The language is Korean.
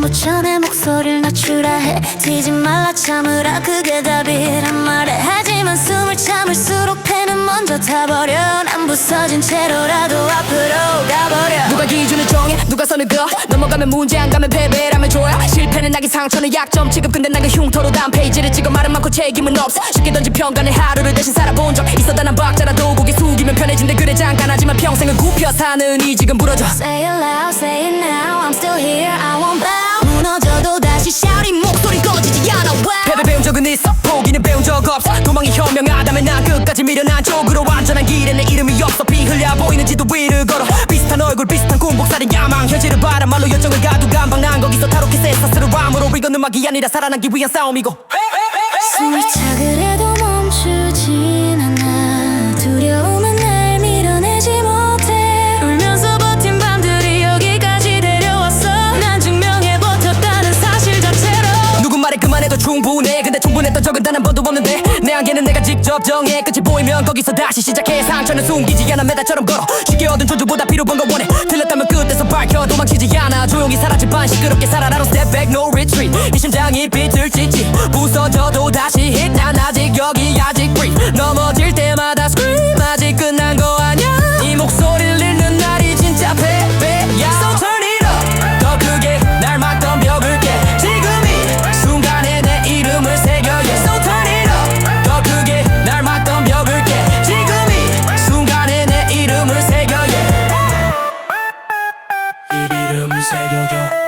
목소리를 낮추라 해. 튀지 말라 참으라. 그게 답이란 말해. 하지만 숨을 참을수록 패는 먼저 타버려. 난 부서진 채로라도 앞으로 가버려. 누가 기준을 정해? 누가 선을 그어? 넘어가면 문제 안 가면 패배라면 좋아. 실패는 나의 상처는 약점 지금 근데 나가 흉터로 다음 페이지를 찍어 말은 많고 책임은 없어. 쉽게 던진 평간의 하루를 대신 살아본 적 있어 단한 박자라도 고개 숙이면 편해진대. 그래 잠깐 하지만 평생을 굽혀 사는 이 지금 부러져. Say it loud, say it now. I'm still here, 무너져도 다시 shout 이 목소리 꺼지지 않아. 패배 배운 적은 있어? 포기는 배운 적 없어. 도망이 현명하다면 난 끝까지 미련한 쪽으로 완전한 길에 내 이름이 없어. 비 흘려 보이는 지도 위를 걸어. 비슷한 얼굴 비슷한 꿈복살이 야망. 현실을 바라 말로 열정을 가두 감방 난 거기서 타로케 세사스를 람으로. 이건 음악이 아니라 살아나기 위한 싸움이고. 숨을 차그래도 충분해. 근데 충분했던 적은 단 한 번도 없는데. 내 한계는 내가 직접 정해. 끝이 보이면 거기서 다시 시작해. 상처는 숨기지 않아. 메달처럼 걸어. 쉽게 얻은 존재보다 필요 본거 원해. 틀렸다면 끝에서 밝혀. 도망치지 않아. 조용히 사라질 반 시끄럽게 살아 나로 step back no retreat. 이 심장이 비틀 찢지. 부서져도 다시 hit 나 碎掉掉。